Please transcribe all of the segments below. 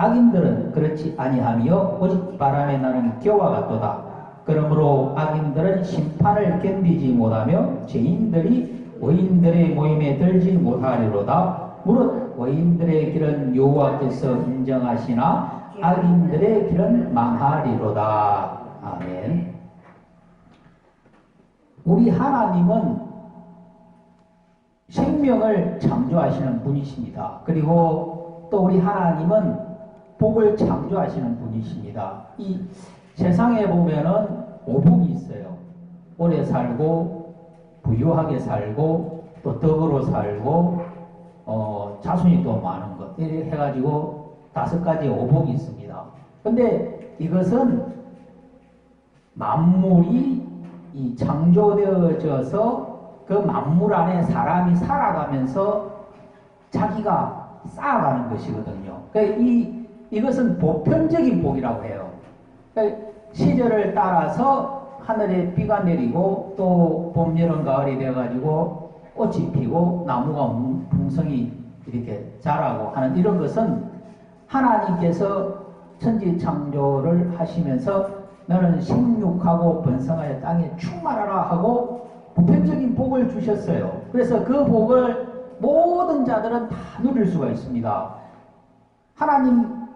악인들은 그렇지 아니하며 오직 바람에 나는 겨와 같도다. 그러므로 악인들은 심판을 견디지 못하며 죄인들이 의인들의 모임에 들지 못하리로다. 무릇 의인들의 길은 여호와께서 인정하시나 악인들의 길은 망하리로다. 아멘. 우리 하나님은 생명을 창조하시는 분이십니다. 그리고 또 우리 하나님은 복을 창조하시는 분이십니다. 이 세상에 보면은 오복이 있어요. 오래 살고 부유하게 살고 또 덕으로 살고 어, 자손이 또 많은 것 이렇게 해가지고 다섯 가지 오복이 있습니다. 근데 이것은 만물이 이 창조되어져서 그 만물 안에 사람이 살아가면서 자기가 쌓아가는 것이거든요. 그러니까 이 이것은 보편적인 복이라고 해요. 그러니까 시절을 따라서 하늘에 비가 내리고 또 봄, 여름, 가을이 되어가지고 꽃이 피고 나무가 뭉- 풍성히 이렇게 자라고 하는 이런 것은 하나님께서 천지 창조를 하시면서 너는 생육하고 번성하여 땅에 충만하라 하고 보편적인 복을 주셨어요. 그래서 그 복을 모든 자들은 다 누릴 수가 있습니다. 하나님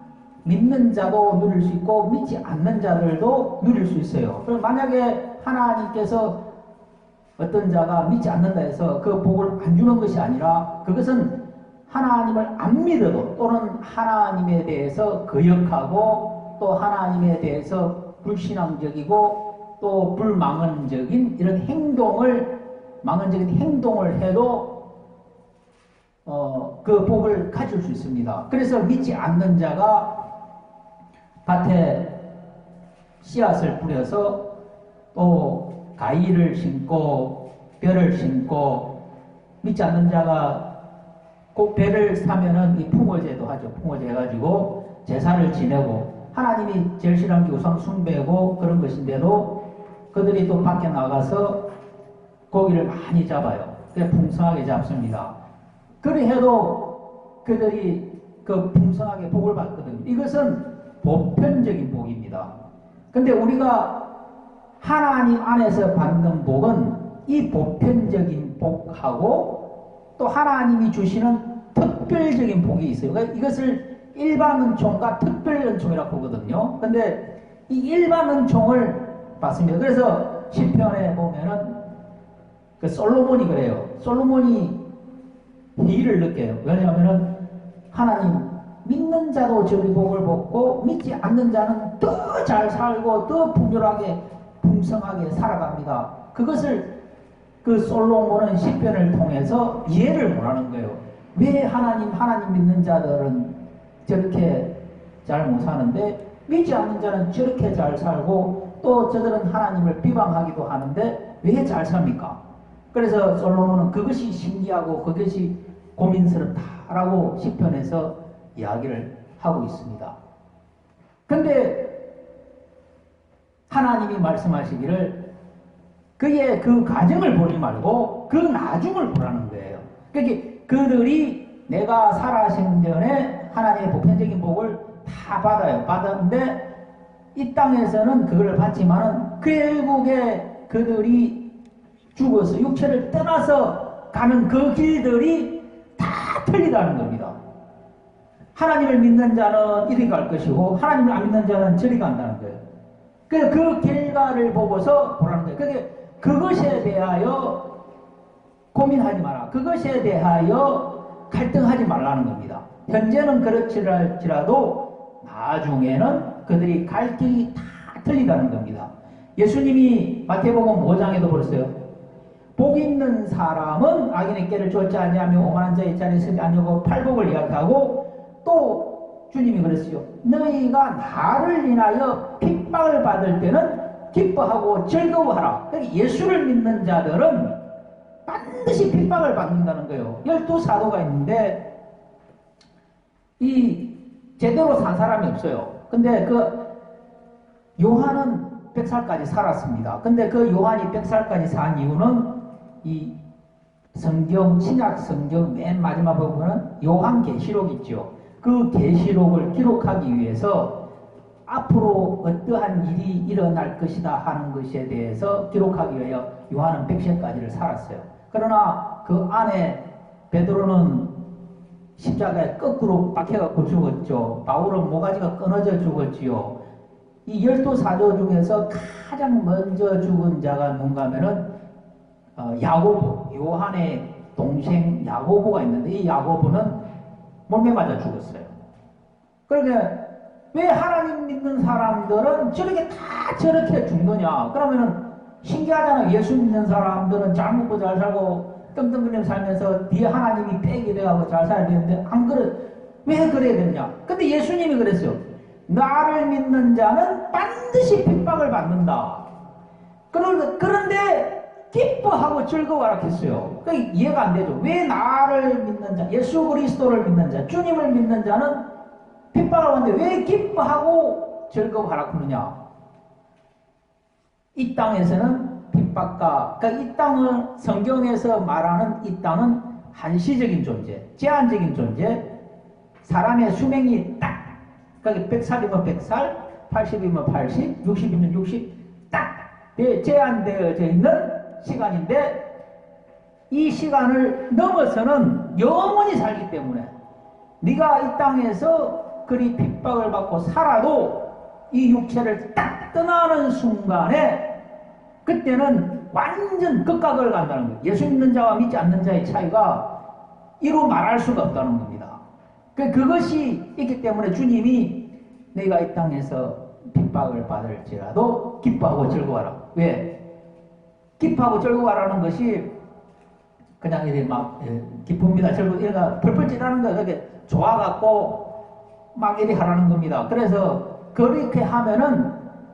믿는 자도 누릴 수 있고 믿지 않는 자들도 누릴 수 있어요. 그럼 만약에 하나님께서 어떤 자가 믿지 않는다 해서 그 복을 안 주는 것이 아니라 그것은 하나님을 안 믿어도 또는 하나님에 대해서 거역하고 또 하나님에 대해서 불신앙적이고 또 불망언적인 이런 행동을 망언적인 행동을 해도 어, 그 복을 가질 수 있습니다. 그래서 믿지 않는 자가 밭에 씨앗을 뿌려서 또 가위를 심고 벼를 심고 믿지 않는 자가 그 배를 사면은 이 풍어제도 하죠. 풍어제 해가지고 제사를 지내고 하나님이 제일 싫어하는 게 우상 숭배고 그런 것인데도 그들이 또 밖에 나가서 고기를 많이 잡아요. 그래 풍성하게 잡습니다. 그래 해도 그들이 그 풍성하게 복을 받거든요. 이것은 보편적인 복입니다. 근데 우리가 하나님 안에서 받는 복은 이 보편적인 복하고 또 하나님이 주시는 특별적인 복이 있어요. 그러니까 이것을 일반 은총과 특별 은총이라고 보거든요. 근데 이 일반 은총을 받습니다. 그래서 시편에 보면은 그 솔로몬이 그래요. 솔로몬이 희를 느껴요. 왜냐하면은 하나님 믿는 자도 저리 복을 받고 믿지 않는 자는 더 잘 살고 더 풍요하게 풍성하게 살아갑니다. 그것을 그 솔로몬은 시편을 통해서 이해를 못하는 거예요. 왜 하나님 하나님 믿는 자들은 저렇게 잘 못 사는데 믿지 않는 자는 저렇게 잘 살고 또 저들은 하나님을 비방하기도 하는데 왜 잘 삽니까? 그래서 솔로몬은 그것이 신기하고 그것이 고민스럽다라고 시편에서 이야기를 하고 있습니다. 근데 하나님이 말씀하시기를 그의 그 가정을 보지 말고 그 나중을 보라는 거예요. 그러니까 그들이 내가 살아생전에 하나님의 보편적인 복을 다 받아요. 받았는데 이 땅에서는 그걸 받지만은 결국에 그들이 죽어서 육체를 떠나서 가는 그 길들이 다 틀리다는 겁니다. 하나님을 믿는 자는 이리 갈 것이고 하나님을 안 믿는 자는 저리 간다는 거예요. 그래서 그 결과를 보고서 보라는 거예요. 그게 그것에 대하여 고민하지 마라. 그것에 대하여 갈등하지 말라는 겁니다. 현재는 그렇지라도 나중에는 그들이 갈 길이 다 틀리다는 겁니다. 예수님이 마태복음 5장에도 그랬어요. 복 있는 사람은 악인의 깨를 쫓지 아니하며 오만한 자의 자리에 서지 아니하고 팔복을 이야기하고 또 주님이 그랬어요. 너희가 나를 인하여 핍박을 받을 때는 기뻐하고 즐거워하라. 그러니까 예수를 믿는 자들은 반드시 핍박을 받는다는 거예요. 열두 사도가 있는데 이 제대로 산 사람이 없어요. 근데 그 요한은 100살까지 살았습니다. 근데 그 요한이 100살까지 산 이유는 이 성경 신약 성경 맨 마지막 부분은 요한 계시록 있죠. 그 계시록을 기록하기 위해서 앞으로 어떠한 일이 일어날 것이다 하는 것에 대해서 기록하기 위하여 요한은 100세까지를 살았어요. 그러나 그 안에 베드로는 십자가에 거꾸로 박혀갖고 죽었죠. 바울은 모가지가 끊어져 죽었지요. 이 열두 사도 중에서 가장 먼저 죽은 자가 누군가 하면은 어, 야고보, 요한의 동생 야고보가 있는데 이 야고보는 몰매 맞아 죽었어요. 그러게 왜 하나님 믿는 사람들은 저렇게 다 저렇게 죽느냐? 그러면은 신기하잖아요. 예수 믿는 사람들은 잘 먹고 잘 살고 떵떵거리며 살면서 뒤에 하나님이 빽이 돼가고 잘 살아야 되는데 안 그래 왜 그래야 되냐? 근데 예수님이 그랬어요. 나를 믿는 자는 반드시 핍박을 받는다. 그런- 그런데 기뻐하고 즐거워라 했어요. 그 이해가 안 되죠. 왜 나를 믿는 자, 예수 그리스도를 믿는 자, 주님을 믿는 자는 핍박을 받는데 왜 기뻐하고 즐거워하라 그러냐? 이 땅에서는 핍박과 그러니까 이 땅을 성경에서 말하는 이 땅은 한시적인 존재, 제한적인 존재, 사람의 수명이 딱 그러니까 100살이면 100살, 80이면 80, 60이면 60, 딱 예, 제한되어져 있는 시간인데 이 시간을 넘어서는 영원히 살기 때문에 네가 이 땅에서 그리 핍박을 받고 살아도 이 육체를 딱 떠나는 순간에 그때는 완전 극각을 간다는 거예요. 예수 믿는 자와 믿지 않는 자의 차이가 이루 말할 수가 없다는 겁니다. 그 그것이 있기 때문에 주님이 내가 이 땅에서 핍박을 받을지라도 기뻐하고 즐거워하라. 왜? 기뻐하고 즐거워하라는 것이 그냥 이렇게 막 예, 기쁩니다. 즐거워 얘가 펄펄 찌라는 거야. 그게 좋아갖고 막 이렇게 하라는 겁니다. 그래서 그렇게 하면은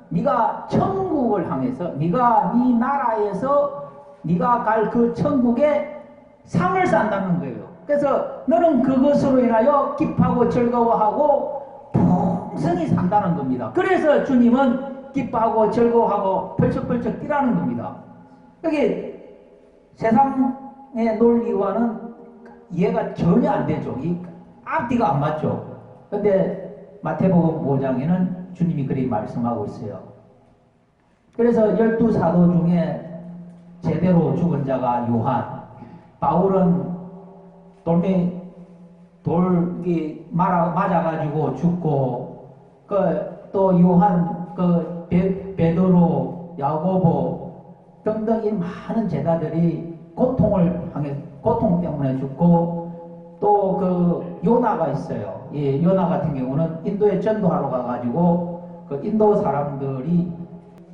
네가 천국을 향해서 네가 네 나라에서 네가 갈 그 천국에 상을 산다는 거예요. 그래서 너는 그것으로 인하여 기뻐하고 즐거워하고 풍성히 산다는 겁니다. 그래서 주님은 기뻐하고 즐거워하고 펄쩍펄쩍 뛰라는 겁니다. 여기 세상의 논리와는 이해가 전혀 안 되죠. 이 앞뒤가 안 맞죠. 근데 마태복음 5장에는 주님이 그리 말씀하고 있어요. 그래서 열두 사도 중에 제대로 죽은 자가 요한, 바울은 돌멩이 돌이 맞아가지고 죽고 그 또 요한 그 베, 베드로 야고보 등등 이 많은 제자들이 고통을 향해 고통 때문에 죽고 또 그 요나가 있어요. 이 요나 같은 경우는 인도에 전도하러 가가지고 그 인도 사람들이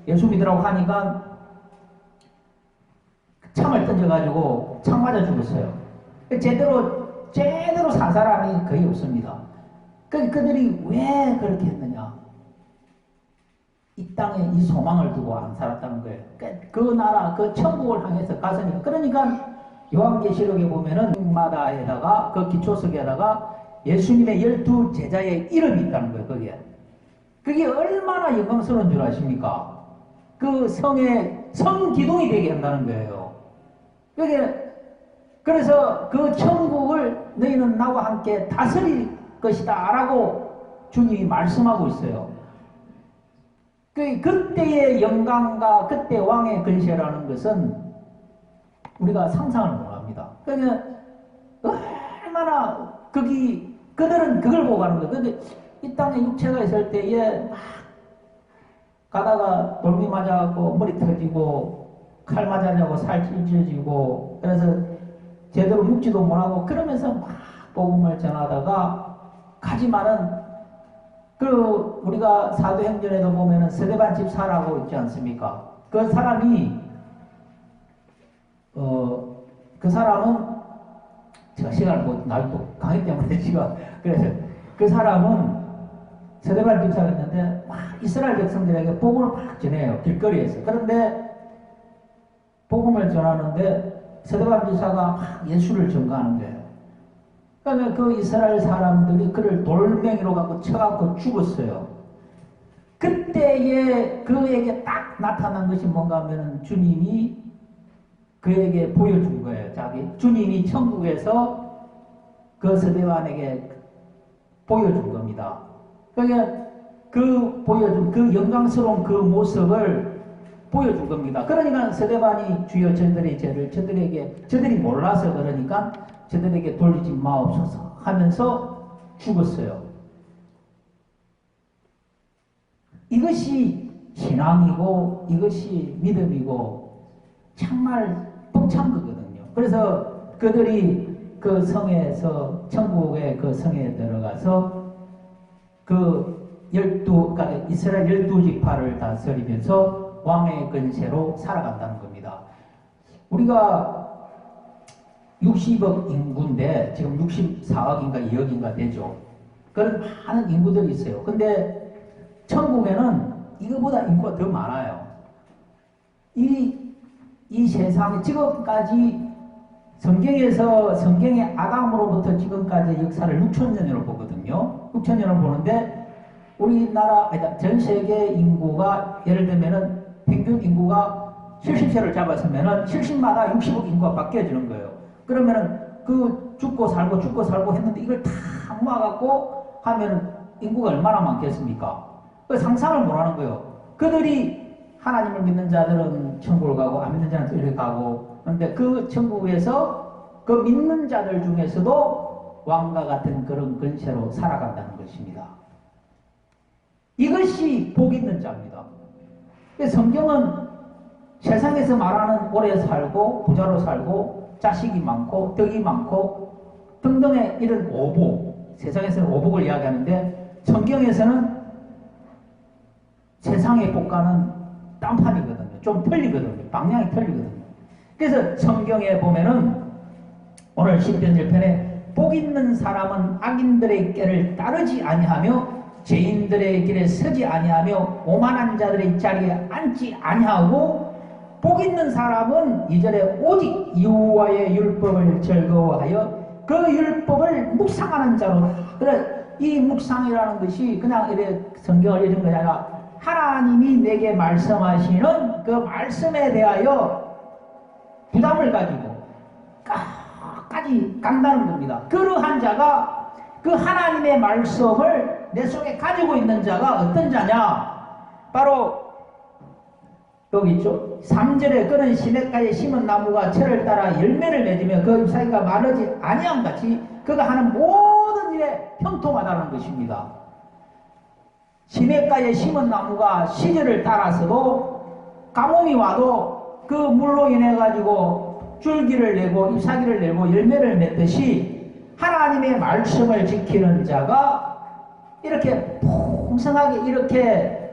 예수 믿으라고 하니까 창을 던져가지고 창 맞아 죽었어요. 제대로 제대로 산 사람이 거의 없습니다. 그 그들이 왜 그렇게 했느냐? 이 땅에 이 소망을 두고 안 살았다는 거예요. 그러니까 그 나라, 그 천국을 향해서 갔으니까. 그러니까 요한계시록에 보면은 마다에다가 그 기초석에다가 예수님의 열두 제자의 이름이 있다는 거예요. 거기에. 그게 얼마나 영광스러운 줄 아십니까? 그 성의 성 기둥이 되게 한다는 거예요. 그게 그래서 그 천국을 너희는 나와 함께 다스릴 것이다라고 주님이 말씀하고 있어요. 그 그때의 영광과 그때 왕의 근세라는 것은 우리가 상상을 못합니다. 그러니까 얼마나 거기 그들은 그걸 보고 가는 거예요. 근데 이 땅에 육체가 있을 때에 막 가다가 돌미 맞아갖고 머리 터지고 칼 맞아가고 살 찢어지고 그래서 제대로 묵지도 못하고 그러면서 막 복음을 전하다가 가지만은 그 우리가 사도행전에도 보면은 세대반 집사라고 있지 않습니까? 그 사람이 어 그 사람은 제가 시간을 못 날또 강의 때문에 지금 그래서 그 사람은 세대발 집사가 있는데 막 이스라엘 백성들에게 복음을 막 전해요 길거리에서 그런데 복음을 전하는데 세대발 집사가 막 예수를 전가하는 거예요. 그러니까 그 이스라엘 사람들이 그를 돌멩이로 갖고 쳐갖고 죽었어요. 그때에 그에게 딱 나타난 것이 뭔가 하면 주님이 그에게 보여준 거예요. 자기 주님이 천국에서 그 서대반에게 보여준 겁니다. 그러니까 그 보여준 그 영광스러운 그 모습을 보여준 겁니다. 그러니까 서대반이 주여 저들의 죄를 저들에게 저들이 몰라서 그러니까 저들에게 돌리지 마옵소서 하면서 죽었어요. 이것이 신앙이고 이것이 믿음이고 정말 벅찬 거거든요. 그래서 그들이 그 성에서 천국의 그 성에 들어가서 그 열두 그러니까 이스라엘 열두 지파를 다스리면서 왕의 근세로 살아간다는 겁니다. 우리가 60억 인구인데 지금 64억인가 2억인가 되죠. 그런 많은 인구들이 있어요. 근데 천국에는 이거보다 인구가 더 많아요. 이, 이 세상에 지금까지 성경에서 성경의 아담으로부터 지금까지 역사를 6천 년으로 보거든요. 6천 년을 보는데 우리나라, 전 세계 인구가 예를 들면은 평균 인구가 70세를 잡았으면은 70마다 60억 인구가 바뀌어지는 거예요. 그러면은 그 죽고 살고 죽고 살고 했는데 이걸 다 모아갖고 하면은 인구가 얼마나 많겠습니까? 그 상상을 못 하는 거예요. 그들이 하나님을 믿는 자들은 천국을 가고 안 믿는 자는 이렇게 가고 그런데 그 천국에서 그 믿는 자들 중에서도 왕과 같은 그런 근세로 살아간다는 것입니다. 이것이 복 있는 자입니다. 그래서 성경은 세상에서 말하는 오래 살고 부자로 살고 자식이 많고 덕이 많고 등등의 이런 오복 세상에서는 오복을 이야기하는데 성경에서는 세상의 복과는 딴판이거든요. 좀 틀리거든요. 방향이 틀리거든요. 그래서 성경에 보면은 오늘 10편 1편에 복 있는 사람은 악인들의 길을 따르지 아니하며 죄인들의 길에 서지 아니하며 오만한 자들의 자리에 앉지 아니하고 복 있는 사람은 이전에 오직 여호와의 율법을 즐거워하여 그 율법을 묵상하는 자로 그래 이 묵상이라는 것이 그냥 이래 성경을 읽은 것이 아니라 하나님이 내게 말씀하시는 그 말씀에 대하여 부담을 가지고 끝까지 간다는 겁니다. 그러한 자가 그 하나님의 말씀을 내 속에 가지고 있는 자가 어떤 자냐? 바로 여기 있죠. 3절에 그는 시냇가에 심은 나무가 철을 따라 열매를 맺으며 그 잎사귀가 마르지 아니함 같이 그가 하는 모든 일에 형통하다는 것입니다. 시냇가에 심은 나무가 시절을 따라서도 가뭄이 와도 그 물로 인해 가지고 줄기를 내고 잎사귀를 내고 열매를 맺듯이 하나님의 말씀을 지키는 자가 이렇게 풍성하게 이렇게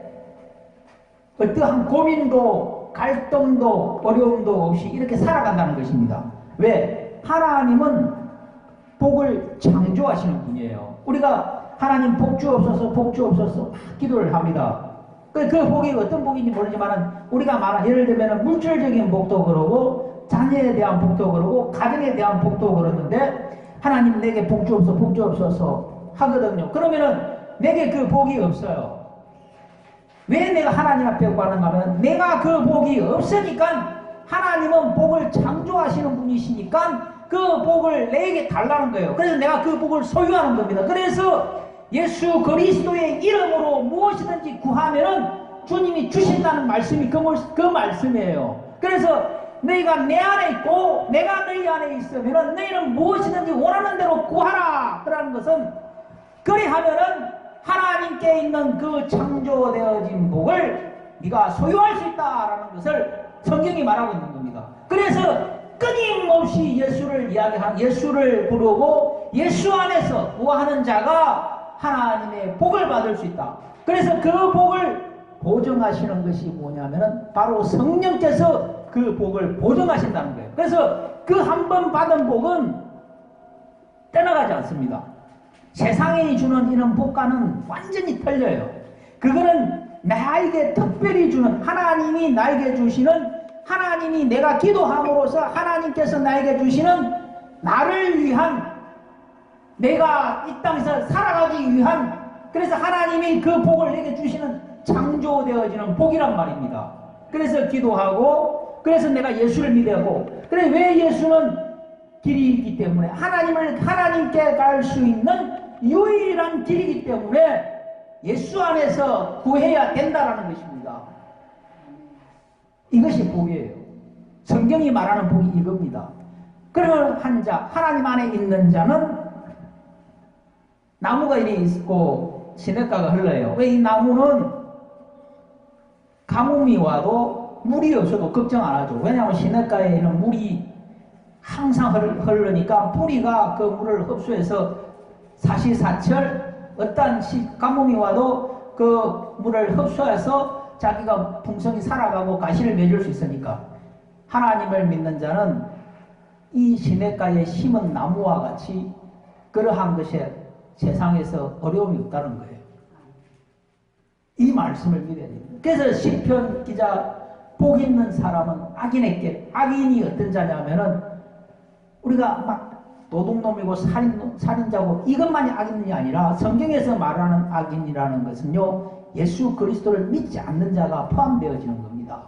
어떠한 고민도 갈등도 어려움도 없이 이렇게 살아간다는 것입니다. 왜? 하나님은 복을 창조하시는 분이에요. 우리가 하나님 복 주옵소서 복 주옵소서 기도를 합니다. 그, 그 복이 어떤 복인지 모르지만 우리가 말한 예를 들면 물질적인 복도 그러고 자녀에 대한 복도 그러고 가정에 대한 복도 그러는데 하나님 내게 복 주옵소서 복 주옵소서 하거든요. 그러면은 내게 그 복이 없어요. 왜 내가 하나님 앞에 구하는가 하면 내가 그 복이 없으니까 하나님은 복을 창조하시는 분이시니까 그 복을 내게 달라는 거예요. 그래서 내가 그 복을 소유하는 겁니다. 그래서 예수 그리스도의 이름으로 무엇이든지 구하면은 주님이 주신다는 말씀이 그, 그 말씀이에요. 그래서 너희가 내 안에 있고 내가 너희 안에 있으면은 너희는 무엇이든지 원하는 대로 구하라. 그라는 것은 그리하면은 하나님께 있는 그 창조되어진 복을 네가 소유할 수 있다라는 것을 성경이 말하고 있는 겁니다. 그래서 끊임없이 예수를 이야기한 예수를 부르고 예수 안에서 구하는 자가 하나님의 복을 받을 수 있다. 그래서 그 복을 보정하시는 것이 뭐냐면은 바로 성령께서 그 복을 보정하신다는 거예요. 그래서 그 한 번 받은 복은 떠나가지 않습니다. 세상이 주는 이런 복과는 완전히 틀려요. 그거는 나에게 특별히 주는 하나님이 나에게 주시는 하나님이 내가 기도함으로써 하나님께서 나에게 주시는 나를 위한 내가 이 땅에서 살아가기 위한 그래서 하나님이 그 복을 내게 주시는 창조되어지는 복이란 말입니다. 그래서 기도하고 그래서 내가 예수를 믿고 그래 왜 예수는 길이 있기 때문에 하나님을 하나님께 갈 수 있는 유일한 길이기 때문에 예수 안에서 구해야 된다라는 것입니다. 이것이 복이에요. 성경이 말하는 복이 이겁니다. 그러면 한 자, 하나님 안에 있는 자는 나무가 이리 있고 시냇가가 흘러요. 왜 이 나무는 가뭄이 와도 물이 없어도 걱정 안 하죠. 왜냐하면 시냇가에는 물이 항상 흘- 흐르니까 뿌리가 그 물을 흡수해서 사시사철 시, 가뭄이 와도 그 물을 흡수해서 자기가 풍성히 살아가고 가시를 맺을 수 있으니까 하나님을 믿는 자는 이 시냇가에 심은 나무와 같이 그러한 것에 세상에서 어려움이 없다는 거예요. 이 말씀을 믿어야 됩니다. 그래서 시편 기자 복 있는 사람은 악인에게 악인이 어떤 자냐면은 우리가 막 도둑놈이고 살인 살인자고 이것만이 악인이 아니라 성경에서 말하는 악인이라는 것은요 예수 그리스도를 믿지 않는 자가 포함되어지는 겁니다.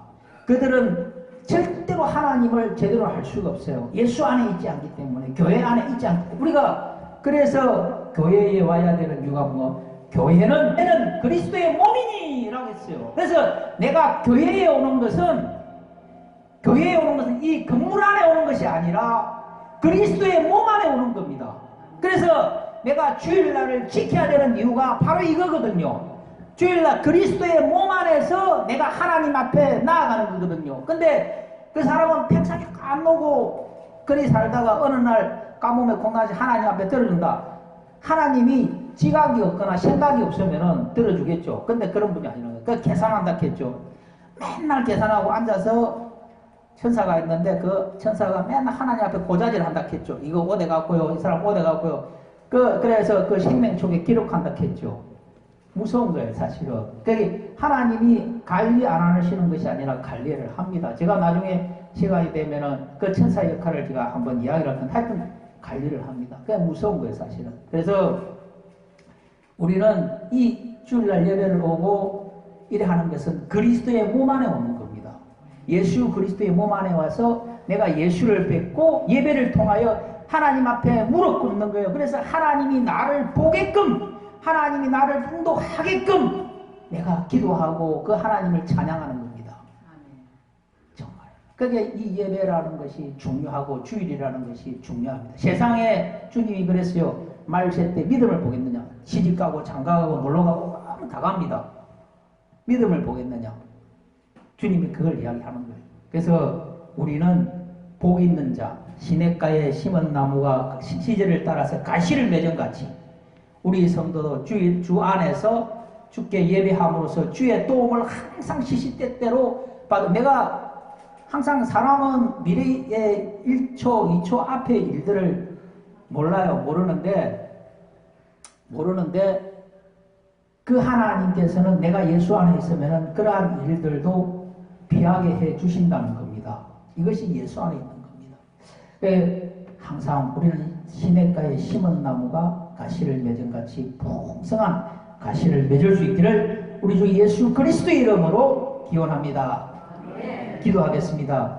그들은 절대로 하나님을 제대로 할 수가 없어요. 예수 안에 있지 않기 때문에 교회 안에 있지 않기 때문에 우리가 그래서 교회에 와야 되는 이유가 뭐 교회는 내는 그리스도의 몸이니라고 했어요. 그래서 내가 교회에 오는 것은 교회에 오는 것은 이 건물 안에 오는 것이 아니라 그리스도의 몸 안에 오는 겁니다. 그래서 내가 주일날을 지켜야 되는 이유가 바로 이거거든요. 주일날 그리스도의 몸 안에서 내가 하나님 앞에 나아가는 거거든요. 근데 그 사람은 평생에 까먹고 그리 살다가 어느 날 까몸에 공간이 하나님 앞에 떨어진다. 하나님이 지각이 없거나 생각이 없으면은 들어주겠죠. 근데 그런 분이 아니라 그 계산한다 했죠. 맨날 계산하고 앉아서 천사가 있는데 그 천사가 맨날 하나님 앞에 고자질 한다 했죠. 이거 어디 갔고요. 이 사람 어디 갔고요. 그 그래서 그 생명책에 기록한다 했죠. 무서운 거예요, 사실은. 그게 하나님이 관리 안 하시는 것이 아니라 관리를 합니다. 제가 나중에 시간이 되면은 그 천사 역할을 제가 한번 이야기를 하면 하여튼 관리를 합니다. 그게 무서운 거예요, 사실은. 그래서 우리는 이 주일날 예배를 오고 이래 하는 것은 그리스도의 몸 안에 오는. 예수 그리스도의 몸 안에 와서 내가 예수를 뵙고 예배를 통하여 하나님 앞에 무릎 꿇는 거예요. 그래서 하나님이 나를 보게끔 하나님이 나를 인도하게끔 내가 기도하고 그 하나님을 찬양하는 겁니다. 정말. 그게 이 예배라는 것이 중요하고 주일이라는 것이 중요합니다. 세상에 주님이 그랬어요. 말세 때 믿음을 보겠느냐? 시집 가고 장가 가고 놀러 가고 하면 다 갑니다. 믿음을 보겠느냐? 주님이 그걸 이야기하는 거예요. 그래서 우리는 복 있는 자, 시냇가에 심은 나무가 시- 시절을 따라서 가시를 맺은 같이 우리 성도도 주, 주 안에서 주께 예배함으로써 주의 도움을 항상 시시때때로 받아 내가 항상 사람은 미래의 1초, 2초 앞의 일들을 몰라요. 모르는데 모르는데 그 하나님께서는 내가 예수 안에 있으면 그러한 일들도 피하게 해 주신다는 겁니다. 이것이 예수 안에 있는 겁니다. 예, 항상 우리는 시냇가에 심은 나무가 가시를 맺은 같이 풍성한 가시를 맺을 수 있기를 우리 주 예수 그리스도의 이름으로 기원합니다. 기도하겠습니다.